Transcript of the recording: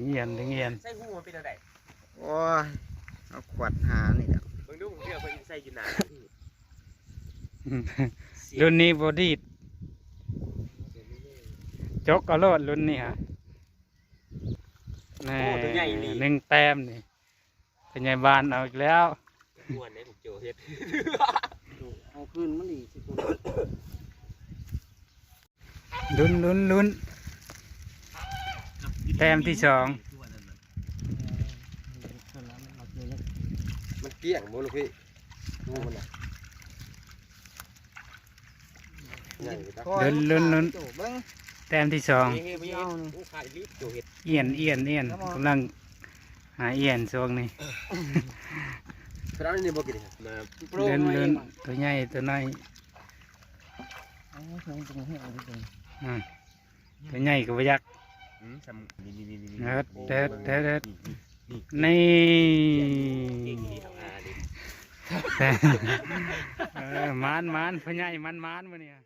งเงียนถึงเงียนใส่หูมันเป็นอะไรโอ้ยเอาขวดหานี่แหละเบิ่งดูผมเชื่อเพิ่นใส่อยู่หนารุ่นนี้บอดีดจกก็โลดรุ่นนี้ฮะแน่หนึ่งแต้มนี่เป็นไงบานเอาอีกแล้วม่วนได้ผมเจอเฮ็ดเอาคืนมันดีสิคุณลุ้นลุ้นลุ้น แต้มที่สองมันเกลี้ยงบ่ลูกพี่ดูมันน่ะใหญ่ไปตาลุ้นลุ้นลุ้นโจ้เบิ้งแต้มที่สองเฮ้ยเฮ้ยโอ้ขาดลิฟต์โจเฮ็ดเอียนเอียนเอียนกำลังหาเอียนช่วงนี้พระนี่บ่กินมาโปรลุ้นมาเอลุ้งนตัวใหญ่ตัวน้อยเอาเชิงตรงนี้เอาดิตรงอืมตัวใหญ่กับยักษ์ อืมซ้ำนี่นี่นี่เด็ดเด็ดเด็ดเด็ดนี่นี่เก่งดีทำงานดิแต่เออมานมานพ่อใหญ่มันมานมาเนี่ย